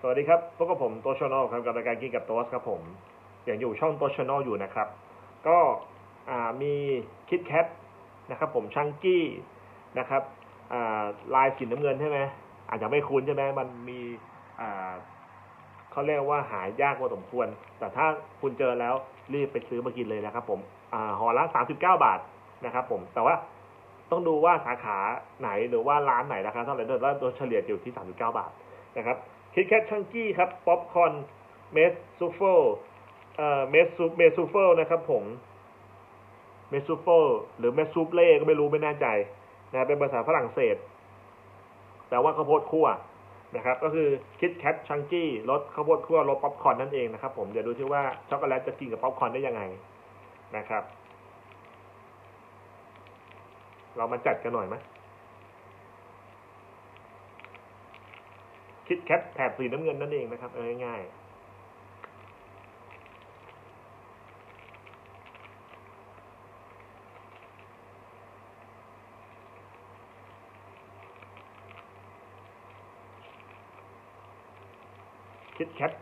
สวัสดีครับ พบกับผมโตชนอลครับกับรายการกินกับโต๊สครับผม อย่างอยู่ช่องโตชนอลอยู่นะครับ ก็มีคิดแคทนะครับผมชังกี้นะครับลายสีน้ำเงินใช่ไหมอาจจะไม่คุ้นใช่ไหมมันมีเขาเรียกว่าหายากพอสมควร แต่ถ้าคุณเจอแล้วรีบไปซื้อมากินเลยนะครับ ผมอ่าห่อละ39บาทนะครับ ผมแต่ว่าต้องดูว่าสาขาไหนหรือว่าร้านไหนราคาเท่าไหร่แต่ว่าตัวเฉลี่ยอยู่ที่39บาท นะครับคิดแคทชังกี้ครับป๊อปคอนเมสซูเฟลเอ่อเมสซูเมสซูเฟลนะครับผมเมสซูเฟลหรือเมสซูเล่ก็ไม่รู้ไม่แน่ใจนะเป็นภาษาฝรั่งเศส แต่ว่าข้าวโพดคั่วนะครับ ก็คือคิดแคทชังกี้รสข้าวโพดคั่วรสป๊อปคอร์นนั่นเองนะครับผมเดี๋ยวดูที่ว่าช็อกโกแลตจะกินกับป๊อปคอร์นได้ยังไงนะครับ เรามาจัดกันหน่อยไหม คิดแคทแถบสีน้ำเงินนั่นเองนะครับ เออง่ายคิดแคท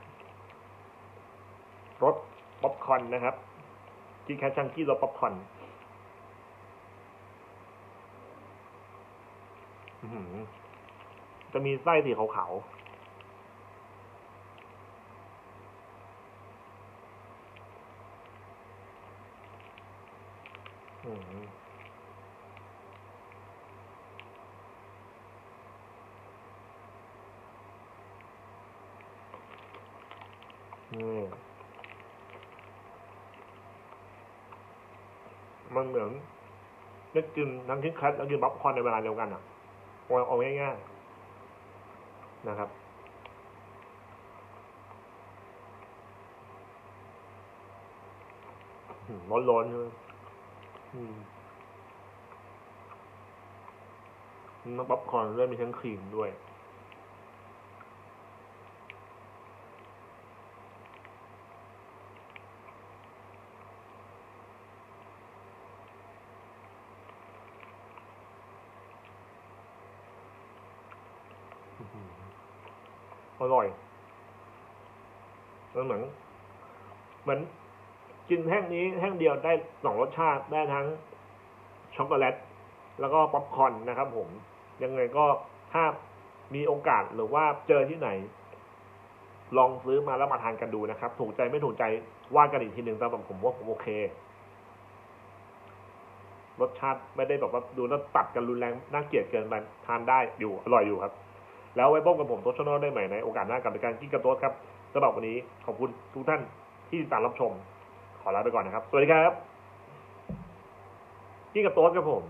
รสป๊อปคอนนะครับคิดแคทชังกี้รสป๊อปคอนอือหือ จะมีไส้สีขาวๆอืมมันเหมือนได้กินทั้งคิดแคทแล้วกินป๊อปคอนในเวลาเดียวกันอะเอาง่ายๆ นะครับ ร้อนร้อนใช่ไหมน้ำป๊อปคอร์นด้วยมีทั้งครีมด้วย อร่อยมันเหมือนเหมือนกินแห้งนี้แห้งเดียวได้สองรสชาติได้ทั้งช็อกโกแลตแล้วก็ป๊อปคอนนะครับ ผม ยังไงก็ถ้ามีโอกาสหรือว่าเจอที่ไหน ลองซื้อมาแล้วมาทานกันดูนะครับ ถูกใจไม่ถูกใจว่ากันอีกทีหนึ่งแต่แบบผมว่าผมโอเค รสชาติไม่ได้แบบว่าดูแล้วตัดกันรุนแรงน่าเกลียดเกินไปทานได้อยู่อร่อยอยู่ครับ แล้วไว้พบกับผมโต๊ชโนอลได้ใหม่ในโอกาสหน้ากับรายการกินกับโต๊ะครับสำหรับวันนี้ขอบคุณทุกท่านที่ติดตามรับชม ขอลาไปก่อนนะครับ สวัสดีครับกินกับโต๊ะครับผม